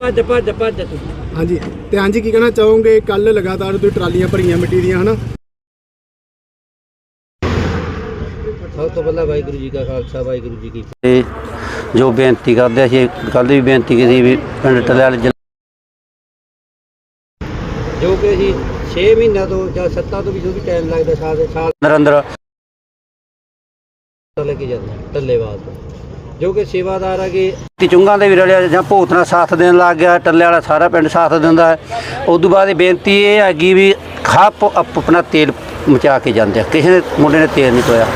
ਭੱਜ ਭੱਜ ਭੱਜ ਤੂੰ। ਹਾਂਜੀ। ਤੇ ਹਾਂਜੀ ਕੀ ਕਹਿਣਾ ਚਾਹੋਗੇ? ਕੱਲ ਲਗਾਤਾਰ ਤੁਸੀਂ ਟਰਾਲੀਆਂ ਭਰੀਆਂ ਮਿੱਟੀ ਦੀਆਂ ਹਨਾ? ਸਭ ਤੋਂ ਪਹਿਲਾਂ ਵਾਹਿਗੁਰੂ ਜੀ ਕਾ ਖਾਲਸਾ ਵਾਹਿਗੁਰੂ ਜੀ ਕੀ ਫਤਿਹ। ਤੇ ਜੋ ਬੇਨਤੀ ਕਰਦੇ ਸੀ ਕੱਲ ਵੀ ਬੇਨਤੀ ਕੀਤੀ ਵੀ ਪਿੰਡ ਟਲਿਆਲ ਜ਼ਿਲ੍ਹਾ ਜੋ ਕਿ ਅਸੀਂ 6 ਮਹੀਨਿਆਂ ਤੋਂ ਜਾਂ 7 ਤੋਂ ਵੀ ਜੋ ਵੀ ਟਾਈਮ ਲੱਗਦਾ ਸਾਲ ਦੇ ਸਾਲ ਅੰਦਰ ਅੰਦਰ। ਲੈ ਕੇ ਜਾਂਦੇ ਟੱਲੇਵਾਲ ਤੋਂ। ਜੋ ਕਿ ਸੇਵਾਦਾਰ ਹੈਗੇ ਤੀ ਚੁੰਗਾਂ ਦੇ ਵੀ ਰਲਿਆ ਜਾਂ ਭੂਤ ਨਾਲ ਸਾਥ ਦੇਣ ਲੱਗ ਗਿਆ, ਟੱਲੇ ਵਾਲਾ ਸਾਰਾ ਪਿੰਡ ਸਾਥ ਦਿੰਦਾ ਹੈ। ਉਸ ਤੋਂ ਬਾਅਦ ਇਹ ਬੇਨਤੀ ਇਹ ਹੈਗੀ ਵੀ ਖਾਪ ਆਪਣਾ ਤੇਲ ਮਚਾ ਕੇ ਜਾਂਦੇ ਆ। ਕਿਸੇ ਨੇ ਮੁੰਡੇ ਨੇ ਤੇਲ ਨਹੀਂ ਟੋਇਆ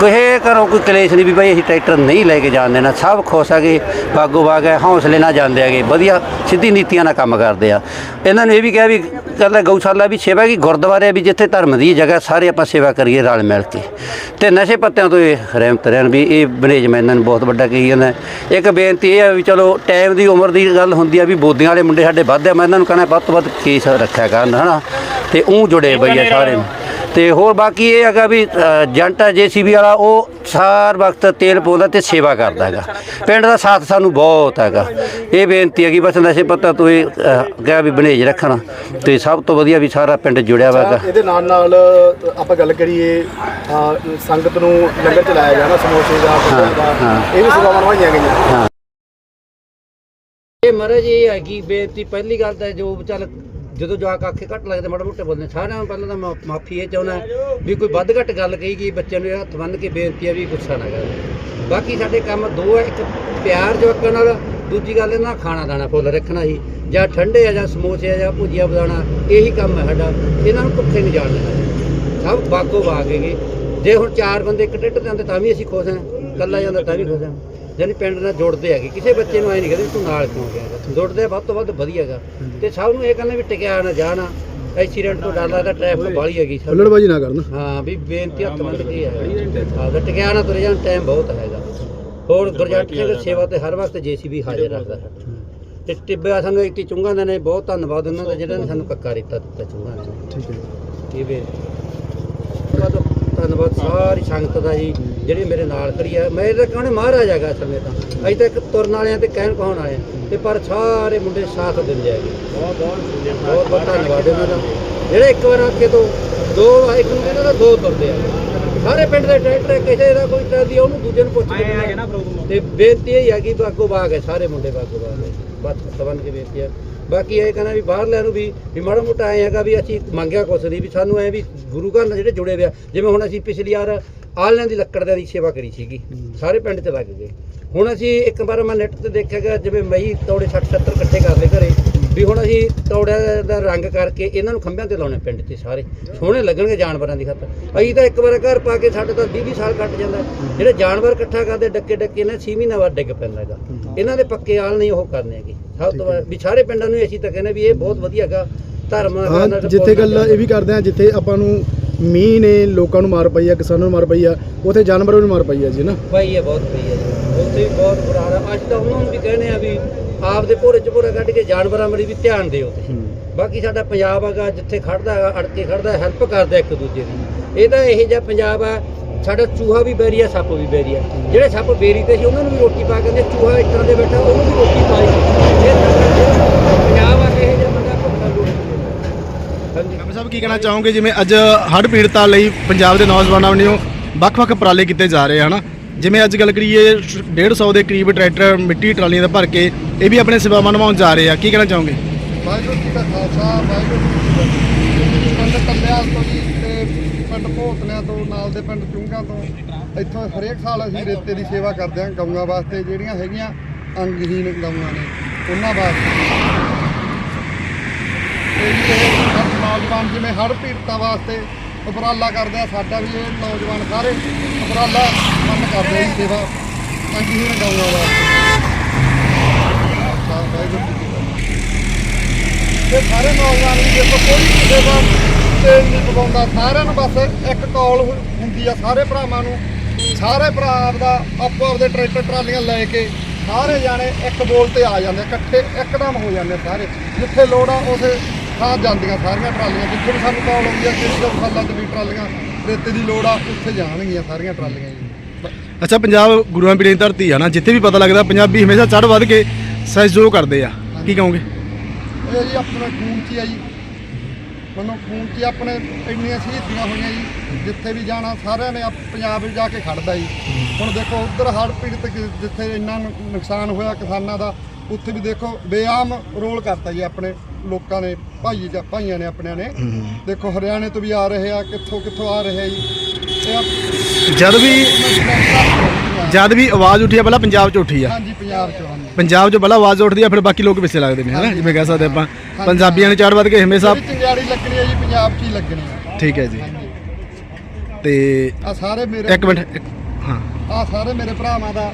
ਕਿਸੇ ਘਰੋਂ ਕੋਈ ਕਲੇਸ਼ ਨਹੀਂ ਵੀ ਭਾਈ ਅਸੀਂ ਟਰੈਕਟਰ ਨਹੀਂ ਲੈ ਕੇ ਜਾਣ ਦੇਣਾ ਸਭ ਖੁਸ਼ ਹੈਗੇ ਬਾਗੋ ਬਾਗ ਹੈ ਹੌਸਲੇ ਨਾਲ ਜਾਂਦੇ ਹੈਗੇ ਵਧੀਆ ਸਿੱਧੀ ਨੀਤੀਆਂ ਨਾਲ ਕੰਮ ਕਰਦੇ ਆ। ਇਹਨਾਂ ਨੇ ਇਹ ਵੀ ਕਿਹਾ ਵੀ ਕਹਿੰਦਾ ਗਊਸ਼ਾਲਾ ਵੀ ਸੇਵਾ ਕੀ ਗੁਰਦੁਆਰੇ ਵੀ ਜਿੱਥੇ ਧਰਮ ਦੀ ਜਗ੍ਹਾ ਸਾਰੇ ਆਪਾਂ ਸੇਵਾ ਕਰੀਏ ਰਲ ਮਿਲ ਕੇ। ਤੇ ਨਸ਼ੇ ਪੱਤਿਆਂ ਤੋਂ ਇਹ ਰਹਿਮਤ ਰਹਿਣ ਵੀ ਇਹ ਮੈਨੇਜਮੈਂਟ ਇਹਨਾਂ ਨੂੰ ਬਹੁਤ ਵੱਡਾ ਕਹੀ ਜਾਂਦਾ। ਇੱਕ ਬੇਨਤੀ ਇਹ ਹੈ ਵੀ ਚਲੋ ਟਾਈਮ ਦੀ ਉਮਰ ਦੀ ਗੱਲ ਹੁੰਦੀ ਆ ਵੀ ਬੋਦੀਆਂ ਵਾਲੇ ਮੁੰਡੇ ਸਾਡੇ ਵੱਧ ਆ ਮੈਂ ਇਹਨਾਂ ਨੂੰ ਕਹਿੰਦਾ ਵੱਧ ਤੋਂ ਵੱਧ ਕੇਸ ਰੱਖਿਆ ਕਰਨ ਹਨਾ? ਤੇ ਉਹ ਜੁੜੇ ਬਈ ਆ ਸਾਰੇ। ਤੇ ਹੋਰ ਬਾਕੀ ਇਹ ਹੈਗਾ ਵੀ ਏਜੰਟ ਜੀਸੀਬੀ ਵਾਲਾ ਉਹ ਸਾਰ ਵਕਤ ਤੇਲ ਪਾਉਂਦਾ ਤੇ ਸੇਵਾ ਕਰਦਾ ਹੈਗਾ। ਪਿੰਡ ਦਾ ਸਾਥ ਸਾਨੂੰ ਬਹੁਤ ਹੈਗਾ। ਇਹ ਬੇਨਤੀ ਹੈਗੀ ਬਸ ਨਸ਼ੇ ਪੱਤਾ ਤੋਂ ਇਹ ਕਿਹਾ ਵੀ ਬਨੇਜ ਰੱਖਣਾ। ਤੇ ਸਭ ਤੋਂ ਵਧੀਆ ਵੀ ਸਾਰਾ ਪਿੰਡ ਜੁੜਿਆ ਹੈਗਾ। ਇਹਦੇ ਨਾਲ ਨਾਲ ਆਪਾਂ ਗੱਲ ਕਰੀਏ ਸੰਗਤ ਨੂੰ ਲੰਗਰ ਚਲਾਇਆ ਗਿਆ ਨਾ ਸਮੋਸੇ ਦਾ ਹਾਂ। ਇਹ ਵੀ ਸੇਵਾਵਾਂ ਨਿਭਾਈਆਂ ਗਈਆਂ। ਇਹ ਮਹਾਰਾਜ ਇਹ ਹੈਗੀ ਬੇਨਤੀ ਪਹਿਲੀ ਗੱਲ ਤਾਂ ਜੋ ਚੱਲ ਜਦੋਂ ਜਾ ਕੇ ਆਖੇ ਘੱਟ ਲੱਗਦੇ, ਮਾੜਾ ਮੋਟੇ ਬੋਲਦੇ, ਸਾਰਿਆਂ ਨੂੰ ਪਹਿਲਾਂ ਤਾਂ ਮਾ- ਮਾਫੀ ਇਹ ਚਾਹੁੰਦਾ ਵੀ ਕੋਈ ਵੱਧ ਘੱਟ ਗੱਲ ਕਹੀ ਗਈ, ਬੱਚਿਆਂ ਨੂੰ ਹੱਥ ਬੰਨ੍ਹ ਕੇ ਬੇਨਤੀ ਹੈ ਵੀ ਗੁੱਸਾ ਨਾ ਕਰੋ। ਬਾਕੀ ਸਾਡੇ ਕੰਮ ਦੋ ਹੈ, ਇੱਕ ਪਿਆਰ ਜਵਾਕਾਂ ਨਾਲ, ਦੂਜੀ ਗੱਲ ਇਹਨਾਂ ਦਾ ਖਾਣਾ ਦਾਣਾ ਫੁੱਲ ਰੱਖਣਾ ਸੀ ਜਾਂ ਠੰਡੇ ਆ, ਜਾਂ ਸਮੋਸੇ ਆ, ਜਾਂ ਭੁਜੀਆ ਬਦਾਣਾ ਇਹੀ ਕੰਮ ਹੈ ਸਾਡਾ। ਇਹਨਾਂ ਨੂੰ ਭੁੱਖੇ ਨਹੀਂ ਜਾਣ ਦੇਣਾ। ਸਭ ਬਾਗੋ ਬਾਗ ਹੈਗੇ। ਜੇ ਹੁਣ ਚਾਰ ਬੰਦੇ ਇੱਕ ਟਿੱਟ ਤੇ ਆਉਂਦੇ ਤਾਂ ਵੀ ਅਸੀਂ ਖੁਸ਼ ਹਾਂ ਕੱਲਾ ਜਾਂਦਾ ਤਾਂ ਵੀ ਖੁਸ਼ ਹਾਂ। ਯਾਨੀ ਪਿੰਡ ਨਾਲ ਜੁੜਦੇ ਹੈਗੇ। ਕਿਸੇ ਬੱਚੇ ਨੂੰ ਐ ਨਹੀਂ ਕਹਿੰਦੇ ਤੂੰ ਨਾਲ ਕਿਉਂ ਗਿਆ। ਜੁੜਦੇ ਵੱਧ ਤੋਂ ਵੱਧ ਵਧੀਆਗਾ ਤੇ ਸਭ ਨੂੰ ਇਹ ਕਹਿੰਦੇ ਵੀ ਟਿਕਿਆ ਨਾ ਜਾਣਾ। ਐਕਸੀਡੈਂਟ ਤੋਂ ਡਰ ਲੱਗਦਾ ਟ੍ਰੈਫਿਕ ਬਾਹਲੀ ਹੈਗੀ ਸਭ। ਹੁੱਲੜਬਾਜੀ ਨਾ ਕਰਨਾ। ਹਾਂ ਵੀ ਬੇਨਤੀ ਹੱਥ ਬੰਦ ਕੀ ਹੈ। ਹਾਂ ਟਿਕਿਆ ਨਾ ਤੁਰ ਜਾਣ ਟਾਈਮ ਬਹੁਤ ਹੈਗਾ। ਹੋਰ ਗੁਰਜੰਟ ਸਿੰਘ ਸੇਵਾ ਤੇ ਹਰ ਵਕਤ ਜੀਸੀਬੀ ਹਾਜ਼ਰ ਰੱਖਦਾ ਹੈ ਤੇ ਟਿੱਬਿਆ ਸਾਨੂੰ ਇੱਕ ਚੁੰਗਾ ਦੇ ਨੇ ਬਹੁਤ ਧੰਨਵਾਦ ਉਹਨਾਂ ਦਾ ਜਿਹੜਾ ਨੇ ਸਾਨੂੰ ਕੱਕਾ ਰੇਤਾ ਦਿੱਤਾ ਚੁੰਗਾ ਨੇ। ਠੀਕ ਹੈ। ਇਹ ਵੀ ਧੰਨਵਾਦ ਸਾਰੀ ਸੰਗਤ ਦਾ ਜੀ ਜਿਹੜੀ ਮੇਰੇ ਨਾਲ ਖੜੀ ਹੈ ਮੈਂ ਤਾਂ ਕਹਿੰਦਾ ਮਹਾਰਾਜ ਹੈਗਾ ਸਮੇਂ ਤਾਂ। ਅਜੇ ਤੱਕ ਤੁਰਨ ਵਾਲਿਆਂ ਤੇ ਕਹਿਣ ਕਹਾਉਣ ਆਏ ਤੇ ਪਰ ਸਾਰੇ ਮੁੰਡੇ ਸਾਥ ਦਿੰਦੇ ਹੈਗੇ। ਬਹੁਤ ਬਹੁਤ ਬਹੁਤ ਧੰਨਵਾਦ ਇਹਨਾਂ ਦਾ। ਜਿਹੜੇ ਇੱਕ ਵਾਰ ਆਖੇ ਤੋਂ ਦੋ ਇੱਕ ਨੂੰ ਕਹਿੰਦਾ ਤਾਂ ਦੋ ਤੁਰਦੇ ਆ। ਸਾਰੇ ਪਿੰਡ ਦੇ ਟਰੈਕਟਰ ਕਿਸੇ ਦਾ ਕੋਈ ਤਰਦੀ ਉਹਨੂੰ ਦੂਜੇ ਨੂੰ ਪੁੱਛ ਕੇ ਤੇ ਬੇਨਤੀ ਇਹ ਹੈ ਕਿ ਬਾਗੋ ਬਾਗ ਹੈ ਸਾਰੇ ਮੁੰਡੇ ਬਾਗੋ ਬਾਗ ਹੈ। ਸਬੰਧ ਕੇ ਬੇਨਤੀ ਹੈ ਬਾਕੀ ਇਹ ਕਹਿੰਦਾ ਵੀ ਬਾਹਰਲਿਆਂ ਨੂੰ ਵੀ ਵੀ ਮਾੜਾ ਮੋਟਾ ਐ ਹੈਗਾ ਵੀ ਅਸੀਂ ਮੰਗਿਆ ਕੁਛ ਨਹੀਂ ਵੀ ਸਾਨੂੰ ਐ ਵੀ ਗੁਰੂ ਘਰ ਨਾਲ ਜਿਹੜੇ ਜੁੜੇ ਹੋਏ ਆ ਜਿਵੇਂ ਹੁਣ ਅਸੀਂ ਪਿਛਲੀ ਵਾਰ ਆਲਿਆਂ ਦੀ ਲੱਕੜ ਦੀ ਸੇਵਾ ਕਰੀ ਸੀਗੀ ਸਾਰੇ ਪਿੰਡ ਤੇ ਲੱਗ ਗਏ। ਹੁਣ ਅਸੀਂ ਇੱਕ ਵਾਰ ਮੈਂ ਨੈਟ ਤੇ ਦੇਖਿਆ ਗਿਆ ਜਿਵੇਂ ਮਈ ਤੌੜੇ 60 70 ਇਕੱਠੇ ਕਰ ਲਏ ਘਰੇ। ਵੀ ਹੁਣ ਅਸੀਂ ਤੌੜਿਆਂ ਦਾ ਰੰਗ ਕਰਕੇ ਇਹਨਾਂ ਨੂੰ ਖੰਭਿਆਂ ਤੇ ਲਾਉਣੇ ਪਿੰਡ ਤੇ ਸਾਰੇ। ਸੋਹਣੇ ਲੱਗਣਗੇ ਜਾਨਵਰਾਂ ਦੀ ਖਾਤਰ। ਅਸੀਂ ਤਾਂ ਇੱਕ ਵਾਰ ਘਰ ਪਾ ਕੇ ਸਾਡੇ ਤਾਂ 20 20 ਸਾਲ ਕੱਟ ਜਾਂਦਾ। ਜਿਹੜੇ ਜਾਨਵਰ ਇਕੱਠਾ ਕਰਦੇ ਡੱਕੇ ਡੱਕੇ ਇਹਨਾਂ 6 ਮਹੀਨਾ ਬਾਅਦ ਡਿੱਗ ਪੈਂਦਾ ਹੈਗਾ। ਇਹਨਾਂ ਦੇ ਪੱਕੇ ਆਲ ਨਹੀਂ ਉਹ ਕਰਨੇ ਹੈਗੇ। ਸਭ ਤੋਂ ਵੀ ਸਾਰੇ ਪਿੰਡਾਂ ਨੂੰ ਅਸੀਂ ਤਾਂ ਕਹਿੰਦੇ ਵੀ ਇਹ ਬਹੁਤ ਵਧੀਆ ਹੈਗਾ। ਧਰਮ ਜਿੱਥੇ ਗੱਲ ਇਹ ਵੀ ਕਰਦੇ ਆ ਜਿੱਥੇ ਆਪਾਂ ਨੂੰ ਮੀਂਹ ਨੇ ਲੋਕਾਂ ਨੂੰ ਮਾਰ ਪਈ ਆ ਕਿਸਾਨਾਂ ਨੂੰ ਮਾਰ ਪਈ ਆ ਉੱਥੇ ਜਾਨਵਰਾਂ ਨੂੰ ਮਾਰ ਪਈ ਆ ਜੀ ਨਾ। ਇਹ ਬਹੁਤ ਪਈ ਹੈ ਜੀ। ਉੱਥੇ ਵੀ ਬਹੁਤ ਬੁਰਾ ਹਾਲ ਅੱਜ ਤਾਂ ਉਹਨਾਂ ਨੂੰ ਵੀ ਕਹਿੰਦੇ ਆ ਵੀ ਆਪ ਦੇ ਭੋਰੇ ਚ ਭੋਰਾ ਕੱਢ ਕੇ ਜਾਨਵਰਾਂ ਮਰੀ ਵੀ ਧਿਆਨ ਦਿਓ। ਬਾਕੀ ਸਾਡਾ ਪੰਜਾਬ ਹੈਗਾ ਜਿੱਥੇ ਖੜਦਾ ਹੈਗਾ ਅੜ ਕੇ ਖੜਦਾ ਹੈਲਪ ਕਰਦਾ ਇੱਕ ਦੂਜੇ ਦੀ। ਇਹ ਤਾਂ ਇਹ ਜਿਹਾ ਪੰਜਾਬ ਆ ਸਾਡਾ ਚੂਹਾ ਵੀ ਬੇਰੀ ਆ ਸੱਪ ਵੀ ਬੇਰੀ ਆ। ਜਿਹੜੇ ਸੱਪ ਬੇਰੀ ਤੇ ਸੀ ਉਹਨਾਂ ਨੂੰ ਵੀ ਰੋਟੀ ਪਾ ਕੇ ਦਿੰਦੇ ਚੂਹਾ ਇੱਟਾਂ ਦੇ ਬੈਠਾ ਉਹਨੂੰ ਵੀ ਰੋਟੀ ਪਾਈ ਪੰਜਾਬ ਆ ਇਹ ਜਿਹਾ ਬੰਦਾ ਭੁੱਖਾ ਲੋਕ ਹਾਂਜੀ। ਸਾਹਿਬ ਕੀ ਕਹਿਣਾ ਚਾਹੋਗੇ? ਜਿਵੇਂ ਅੱਜ ਹੜ੍ਹ ਪੀੜਤਾਂ ਲਈ ਪੰਜਾਬ ਦੇ ਨੌਜਵਾਨਾਂ ਵੱਲੋਂ ਵੱਖ-ਵੱਖ ਉਪਰਾਲੇ ਕੀਤੇ ਜਾ ਰਹੇ ਹਨ? ਜਿਵੇਂ ਅੱਜ ਗੱਲ ਕਰੀਏ 150 ਦੇ ਕਰੀਬ ਟਰੈਕਟਰ ਮਿੱਟੀ ਟਰਾਲੀਆਂ ਦਾ ਭਰ ਕੇ ਇਹ ਵੀ ਆਪਣੇ ਸੇਵਾਵਾਂ ਨਿਭਾਉਣ ਜਾ ਰਹੇ ਆ। ਕੀ ਕਹਿਣਾ ਚਾਹੋਗੇ? ਵਾਹਿਗੁਰੂ ਜੀ ਦਾ ਖਾਲਸਾ, ਵਾਹਿਗੁਰੂ ਜੀ ਕੀ ਫਤਿਹ। ਪਿੰਡ ਟੱਲਿਆਂ ਤੋਂ ਜੀ, ਤੇ ਪਿੰਡ ਭੋਤਲਿਆਂ ਤੋਂ, ਨਾਲ ਦੇ ਪਿੰਡ ਚੁੰਗਾ ਤੋਂ। ਇੱਥੋਂ ਹਰੇਕ ਸਾਲ ਅਸੀਂ ਰੇਤੇ ਦੀ ਸੇਵਾ ਕਰਦੇ ਹਾਂ ਗਊਆਂ ਵਾਸਤੇ, ਜਿਹੜੀਆਂ ਹੈਗੀਆਂ ਅੰਗਹੀਨ ਗਊਆਂ ਨੇ, ਉਹਨਾਂ ਵਾਸਤੇ। ਤੇ ਇਹ ਹਰ ਨੌਜਵਾਨ ਜਿਵੇਂ ਹੜ ਪੀੜਤਾਂ ਵਾਸਤੇ ਉਪਰਾਲਾ ਕਰਦੇ ਆ, ਸਾਡਾ ਵੀ ਇਹ ਨੌਜਵਾਨ ਸਾਰੇ ਉਪਰਾਲਾ ਕੰਮ ਕਰਦੇ ਆ, ਸੇਵਾ ਅੰਗਹੀਨ ਗਊਆਂ ਵਾਸਤੇ ਅੱਛਾ ਤੇ ਸਾਰੇ ਨੌਜਵਾਨ ਵੀ ਦੇਖੋ, ਕੋਈ ਵੀ ਸੇਵਾ ਤੇ ਨਹੀਂ ਪਵਾਉਂਦਾ। ਸਾਰਿਆਂ ਨੂੰ ਬਸ ਇੱਕ ਕਾਲ ਹੁੰਦੀ ਆ, ਸਾਰੇ ਭਰਾਵਾਂ ਨੂੰ। ਸਾਰੇ ਭਰਾ ਆਪਦਾ, ਆਪੋ ਆਪਦੇ ਟਰੈਕਟਰ ਟਰਾਲੀਆਂ ਲੈ ਕੇ ਸਾਰੇ ਜਾਣੇ ਇੱਕ ਬੋਲ ਤੇ ਆ ਜਾਂਦੇ ਇਕੱਠੇ ਇੱਕਦਮ ਹੋ ਜਾਂਦੇ ਸਾਰੇ। ਜਿੱਥੇ ਲੋੜ ਆ, ਉਸੇ ਥਾਂ ਜਾਂਦੀਆਂ ਸਾਰੀਆਂ ਟਰਾਲੀਆਂ ਜਿੱਥੇ ਵੀ ਸਾਨੂੰ ਕਾਲ ਆਉਂਦੀ ਆ ਕਿਹੜੀ ਗਊਸ਼ਾਲਾ 'ਚ ਵੀ ਟਰਾਲੀਆਂ ਰੇਤੇ ਦੀ ਲੋੜ ਆ ਉੱਥੇ ਜਾਣਗੀਆਂ ਸਾਰੀਆਂ ਟਰਾਲੀਆਂ ਜੀ। ਅੱਛਾ ਪੰਜਾਬ ਗੁਰੂਆਂ ਪੀਰਾਂ ਦੀ ਧਰਤੀ ਆ ਨਾ ਜਿੱਥੇ ਵੀ ਪਤਾ ਲੱਗਦਾ ਪੰਜਾਬੀ ਹਮੇਸ਼ਾ ਚੜ੍ਹ ਵੱਧ ਕੇ ਸਹਿਯੋਗ ਕਰਦੇ ਆ। ਕੀ ਕਹੋਗੇ? ਇਹ ਜੀ ਆਪਣੇ ਖੂਨ 'ਚ ਆ ਜੀ। ਮੈਨੂੰ ਖੂਨ 'ਚ ਆਪਣੇ ਇੰਨੀਆਂ ਸ਼ਹੀਦੀਆਂ ਹੋਈਆਂ ਜੀ ਜਿੱਥੇ ਵੀ ਜਾਣਾ ਸਾਰਿਆਂ ਨੇ ਆਪ- ਪੰਜਾਬ ਵਿੱਚ ਜਾ ਕੇ ਖੜਦਾ ਜੀ। ਹੁਣ ਦੇਖੋ ਉਧਰ ਹੜ੍ਹ ਪੀੜਤ ਕਿ- ਜਿੱਥੇ ਇੰਨਾ ਨੁ- ਨੁਕਸਾਨ ਹੋਇਆ ਕਿਸਾਨਾਂ ਦਾ ਉੱਥੇ ਵੀ ਦੇਖੋ ਬੇਆਮ ਰੋਲ ਕਰਤਾ ਜੀ ਆਪਣੇ। ਲੋਕਾਂ ਨੇ ਭਾਈ ਜਾਂ ਭਾਈਆਂ ਨੇ ਆਪਣਿਆਂ ਨੇ। ਦੇਖੋ ਹਰਿਆਣੇ ਤੋਂ ਵੀ ਆ ਰਹੇ ਆ ਕਿੱਥੋਂ ਕਿੱਥੋਂ ਆ ਰਹੇ ਆ ਜੀ। ਇਹ ਆਪ- ਜਦ ਵੀ ਜਦ ਵੀ ਆਵਾਜ਼ ਉੱਠੀ ਆ ਪਹਿਲਾਂ ਪੰਜਾਬ 'ਚ ਉੱਠੀ ਆ। ਹਾਂਜੀ ਪੰਜਾਬ ਚੋਂ ਹਾਂਜੀ। ਪੰਜਾਬ 'ਚ ਪਹਿਲਾਂ ਆਵਾਜ਼ ਉੱਠਦੀ ਆ ਫਿਰ ਬਾਕੀ ਲੋਕ ਪਿੱਛੇ ਲੱਗਦੇ ਨੇ ਹਨਾ? ਜਿਵੇਂ ਕਹਿ ਸਕਦੇ ਆਪਾਂ। ਪੰਜਾਬੀਆਂ ਨੇ ਚਾਰ ਵੱਧ ਕੇ ਹਮੇਸ਼ਾ ਜਿਹੜੀ ਚੰਗਿਆੜੀ ਲੱਗਣੀ ਹੈ ਜੀ ਪੰਜਾਬ 'ਚ ਹੀ ਲੱਗਣੀ ਹੈ ਠੀਕ ਹੈ ਜੀ। ਹਾਂਜੀ। ਤੇ ਆ ਸਾਰੇ ਮੇਰੇ ਇੱਕ ਮਿੰਟ ਇੱਕ- ਹਾਂ। ਆ ਸਾਰੇ ਮੇਰੇ ਭਰਾਵਾਂ ਦਾ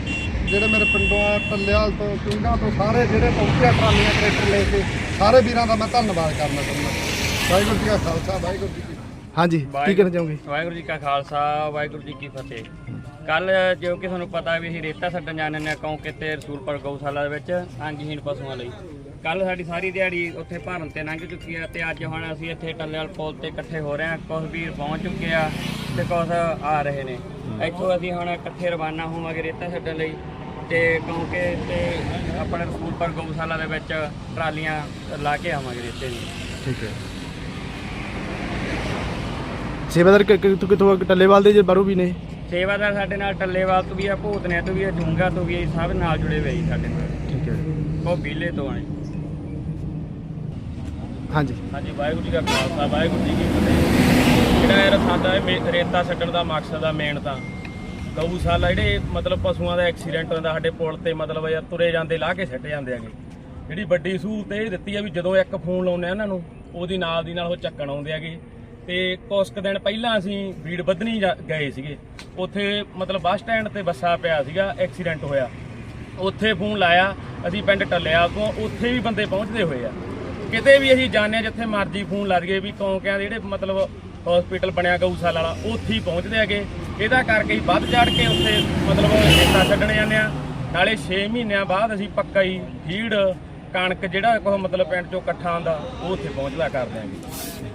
ਜਿਹੜੇ ਮੇਰੇ ਪਿੰਡੋਂ ਆ ਟੱਲਿਆਲ ਤੋਂ ਪਿੰਡਾਂ ਤੋਂ ਸਾਰੇ ਜਿਹੜੇ ਪਹੁੰਚਿਆ ਟਰਾਲੀਆਂ ਟਰੈਕਟਰ ਲੈ ਕੇ ਸਾਰੇ ਵੀਰਾਂ ਦਾ ਮੈਂ ਧੰਨਵਾਦ ਕਰਨਾ ਚਾਹੁੰਦਾ। ਵਾਹਿਗੁਰੂ ਜੀ ਕਾ ਖਾਲਸਾ ਵਾਹਿਗੁਰੂ ਜੀ ਕੀ ਫਤਿਹ। ਹਾਂਜੀ ਕੀ ਕਹਿਣਾ ਚਾਹੋਗੇ? ਵਾਹਿਗੁਰੂ ਜੀ ਕਾ ਖਾਲਸਾ ਵਾਹਿਗੁਰੂ ਜੀ ਕੀ ਫਤਿਹ। ਕੱਲ ਜੋ ਕਿ ਤੁਹਾਨੂੰ ਪਤਾ ਵੀ ਅਸੀਂ ਰੇਤਾ ਛੱਡਣ ਜਾਣੇ ਨੇ ਕੌਂਕੇ ਤੇ ਰਸੂਲਪੁਰ ਗਊਸ਼ਾਲਾ ਦੇ ਵਿੱਚ ਅੰਗਹੀਣ ਪਸ਼ੂਆਂ ਲਈ। ਕੱਲ ਸਾਡੀ ਸਾਰੀ ਦਿਹਾੜੀ ਉੱਥੇ ਭਰਨ ਤੇ ਲੰਘ ਚੁੱਕੀ ਆ ਤੇ ਅੱਜ ਹੁਣ ਅਸੀਂ ਇੱਥੇ ਟੱਲੇਵਾਲ ਪੁਲ ਤੇ ਇਕੱਠੇ ਹੋ ਰਹੇ ਹਾਂ ਕੁਝ ਵੀਰ ਪਹੁੰਚ ਚੁੱਕੇ ਆ ਤੇ ਕੁਝ ਆ ਰਹੇ ਨੇ। ਇੱਥੋਂ ਅਸੀਂ ਹੁਣ ਇਕੱਠੇ ਰਵਾਨਾ ਹੋਵਾਂਗੇ ਰੇਤਾ ਛੱਡਣ ਲਈ। ਤੇ ਕੌਂਕੇ ਤੇ ਆਪਣੇ ਰਸੂਲਪੁਰ ਗਊਸ਼ਾਲਾ ਦੇ ਵਿੱਚ ਟਰਾਲੀਆਂ ਲਾ ਕੇ ਆਵਾਂਗੇ ਰੇਤੇ ਦੀ ਠੀਕ ਹੈ। ਸੇਵਾਦਾਰ ਕਿ- ਕਿ- ਕਿੱਥੋਂ ਟੱਲੇਵਾਲ ਦੇ ਜੇ ਬਾਰੂ ਵੀ ਨੇ? ਸੇਵਾਦਾਰ ਸਾਡੇ ਨਾਲ ਟੱਲੇਵਾਲ ਤੋਂ ਵੀ ਆ ਭੂਤਨਿਆਂ ਤੋਂ ਵੀ ਆ ਜੂੰਗਾ ਤੋਂ ਵੀ ਆ ਸਭ ਨਾਲ ਜੁੜੇ ਹੋਏ ਜੀ ਸਾਡੇ ਨਾਲ। ਠੀਕ ਹੈ। ਉਹ ਬੀਲੇ ਤੋਂ ਆਏ। ਹਾਂਜੀ। ਹਾਂਜੀ ਵਾਹਿਗੁਰੂ ਜੀ ਦਾ ਖਾਲਸਾ ਵਾਹਿਗੁਰੂ ਜੀ ਕੀ ਫਤਿਹ। ਜਿਹੜਾ ਯਾਰ ਸਾਡਾ ਇਹ ਮੇ- ਰੇਤਾ ਛੱਡਣ ਦਾ ਮਕਸਦ ਆ ਮੇਨ ਤਾਂ। ਗਊਸ਼ਾਲਾ ਜਿਹੜੇ ਮਤਲਬ ਪਸ਼ੂਆਂ ਦਾ ਐਕਸੀਡੈਂਟ ਹੁੰਦਾ, ਸਾਡੇ ਪੁਲ ਤੇ ਮਤਲਬ ਯਾਰ ਤੁਰੇ ਜਾਂਦੇ ਲਾਹ ਕੇ ਸਿੱਟ ਜਾਂਦੇ ਆਗੇ। ਜਿਹੜੀ ਵੱਡੀ ਸਹੂਲਤ ਇਹ ਦਿੱਤੀ ਆ ਵੀ ਜਦੋਂ ਇੱਕ ਫੋਨ ਲਾਉਂਦੇ ਆ ਇਹਨਾਂ ਨੂੰ, ਉਹਦੀ ਨਾਲ ਦੀ ਨਾਲ ਉਹ ਚੱਕਣ ਆਉਂਦੇ ਆਗੇ। ਤੇ ਕੁਛ ਕੁ ਦਿਨ ਪਹਿਲਾਂ ਅਸੀਂ ਬੀੜ ਬੱਧਨੀ ਜਾ- ਗਏ ਸੀਗੇ। ਉੱਥੇ ਮਤਲਬ ਬੱਸ ਸਟੈਂਡ ਤੇ ਬੱਸਾ ਪਿਆ ਸੀਗਾ, ਐਕਸੀਡੈਂਟ ਹੋਇਆ। ਉੱਥੇ ਫੋਨ ਲਾਇਆ, ਅਸੀਂ ਪਿੰਡ ਟੱਲਿਆ ਤੋਂ ਉੱਥੇ ਵੀ ਬੰਦੇ ਪਹੁੰਚਦੇ ਹੋਏ ਆ। ਕਿਤੇ ਵੀ ਅਸੀਂ ਜਾਣਦੇ ਹਾਂ ਜਿੱਥੇ ਮਰਜ਼ੀ ਫੋਨ ਲੱਗ ਗਏ ਵੀ ਕੌਂਕਿਆਂ ਦੇ ਜਿਹੜੇ ਮਤਲਬ ਹਸਪੀਟਲ ਬਣਿਆ ਗਊਸ਼ਾਲਾ ਵਾਲਾ, ਉੱਥੇ ਹੀ ਪਹੁੰਚਦੇ ਹੈਗੇ ਇਹਦਾ ਕਰਕੇ ਹੀ ਵੱਧ ਚੜ ਕੇ ਉੱਥੇ ਮਤਲਬ ਰੇਤਾ ਛੱਡਣ ਜਾਂਦੇ ਆ ਨਾਲੇ 6 ਮਹੀਨਿਆਂ ਬਾਅਦ ਅਸੀਂ ਪੱਕਾ ਹੀ ਫੀਡ, ਕਣਕ ਜਿਹੜਾ ਕੋਈ ਮਤਲਬ ਪਿੰਡ ਚੋਂ ਇਕੱਠਾ ਆਉਂਦਾ, ਉਹ ਉੱਥੇ ਪਹੁੰਚਦਾ ਕਰ ਦਿਆਂਗੇ।